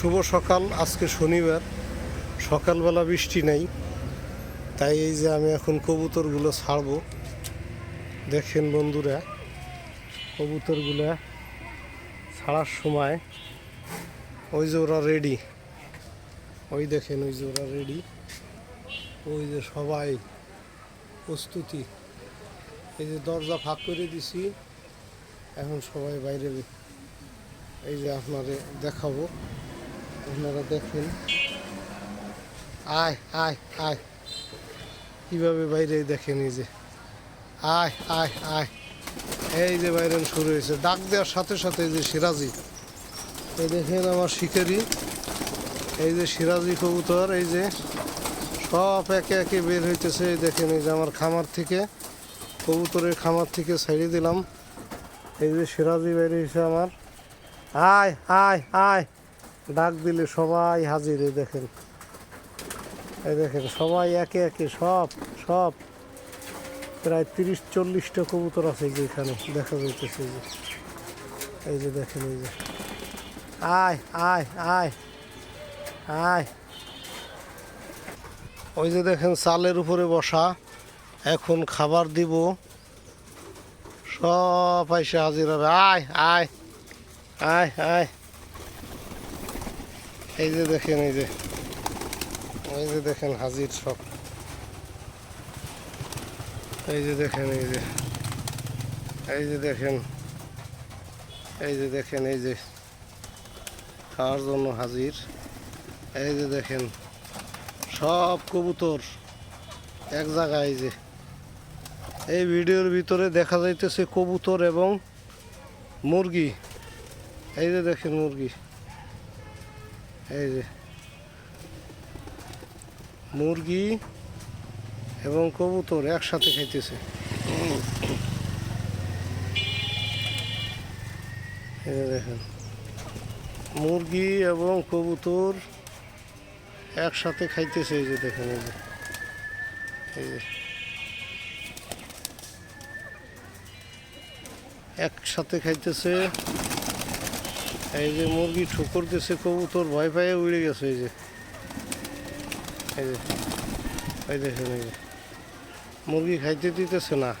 শুভ সকাল, আজকে শনিবার। সকালবেলা বৃষ্টি নেই, তাই এই যে আমি এখন কবুতরগুলো ছাড়বো। দেখেন বন্ধুরা, কবুতরগুলো ছাড়ার সময় ওই যে ওরা রেডি ওই দেখেন, ওই যে ওরা রেডি ওই যে সবাই প্রস্তুতি। এই যে দরজা ফাঁক করে দিছি, এখন সবাই বাইরে এই যে আপনারে দেখাবো। আপনারা দেখেন। আয় আয় আয়। কীভাবে বাইরে দেখেন এই যে? আয় আয় আয়। এই যে বাইরে শুরু হয়েছে। ডাক দেওয়ার সাথে সাথে এই যে সিরাজি। এই দেখেন আমার শিকারি। এই যে সিরাজি কবুতর, এই যে সব একে একে বের হইতেছে। এই দেখেন এই যে আমার খামার থেকে, কবুতরের খামার থেকে ছাড়িয়ে দিলাম। এই যে সিরাজি বাইরে হয়েছে আমার। আয় আয় আয়। ডাক দিলে সবাই হাজির, এই দেখেন। এই দেখেন, সবাই একে একে, সব সব। প্রায় তিরিশ, চল্লিশটা কবুতর আছে যে এখানে, দেখা যাইতেছে যে। এই যে দেখেন, এই যে। আয় আয় আয় আয়। ওই যে দেখেন, চালের উপরে বসা। এখন খাবার দিব। সব এসে হাজির হবে। আয় আয় আয় আয়। এই যে দেখেন, এই যে এই যে দেখেন হাজির সব। এই যে দেখেন, এই যে এই যে দেখেন, এই যে দেখেন, এই যে খাওয়ার জন্য হাজির। এই যে দেখেন, সব কবুতর এক জায়গায়, এই যে, এই ভিডিওর ভিতরে দেখা যাইতেছে কবুতর এবং মুরগি। এই যে দেখেন মুরগি। এই যে, মুরগি এবং কবুতর একসাথে খাইতেছে। দেখেন, মুরগি এবং কবুতর একসাথে খাইতেছে, এই যে দেখেন, এই যে এই যে। একসাথে খাইতেছে। এই যে মুরগি ঠুকর দিছে, কবুতর ভয় পায়ে উড়ে গেছে, এই যে। এই যে, এই দেখেন, এই যে। মুরগি খাইতে দিতেছে না।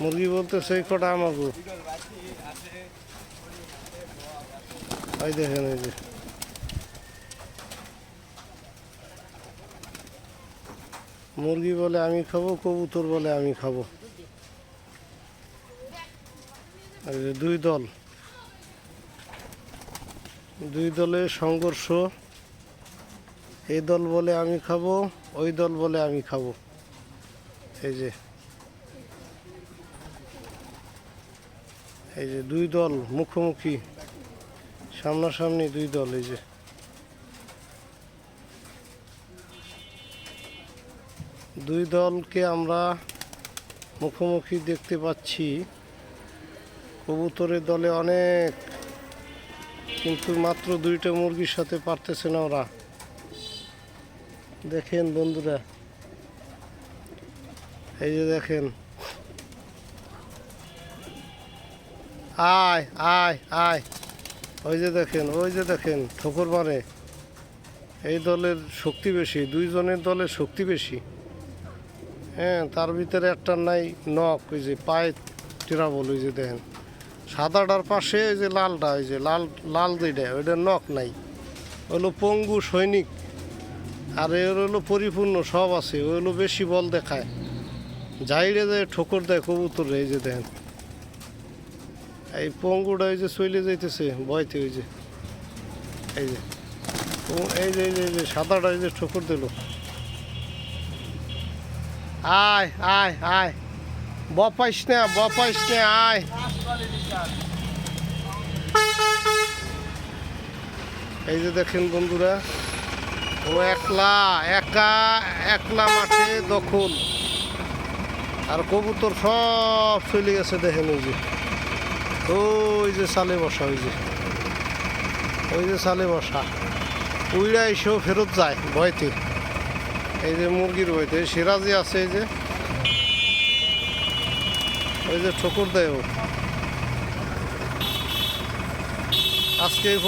মুরগি বলতেছে, এই কটা আমাকে এই দেখেন, এই যে। মুরগি বলে, আমি খাব, কবুতর বলে, আমি খাব। দুই দল। দুই দলের সংঘর্ষ এই দল বলে আমি খাব, ওই দল বলে আমি খাব। এই যে এই যে দুই দল মুখোমুখি, সামনাসামনি দুই দল, এই যে। দুই দলকে আমরা মুখোমুখি দেখতে পাচ্ছি। কবুতরের দলে অনেক কিন্তু মাত্র দুইটা মুরগির সাথে পারতেছে না ওরা। দেখেন বন্ধুরা, এই যে দেখেন। আয় আয় আয়। ওই যে দেখেন, ওই যে দেখেন, ঠোকর মারে। এই দলের শক্তি বেশি, দুইজনের দলের শক্তি বেশি। হ্যাঁ তার ভিতরে একটা নাই নখ, ওই যে পায়ে টিরাবল, ওই যে দেখেন। সাদাটার পাশে ওই যে লালটা, ওই যে লাল লাল যেটা, ওইটা নখ নাই। হলো পঙ্গু সৈনিক। আর এর হলো পরিপূর্ণ, সব আছে। ওই হলো বেশি বল দেখায়। যাইরে যায়, ঠোকর দেয় কবুতর, এই যে দেখেন। এই পঙ্গুটা ওই যে চলে যাইতেছে, বয়তে ওই যে। যে এই যে এই যে এই যে, সাদাটা এই যে ঠোকর দিল। আয় আয় আয়। বপাইস না বপাইস না, আয়। এই যে দেখেন বন্ধুরা, ও একলা, একা, একলা মাঠে দখল। আর কবুতর সব চলে গেছে দেখেন ওই যে। ওই যে সালে বসা, ওই যে। ওই যে সালে বসা। উইরা এসেও ফেরত যায় ভয়তে। এই যে মুরগির বইতে সিরাজি আছে এই যে। ওই যে ঠকুর দেয় ও। আজকে এই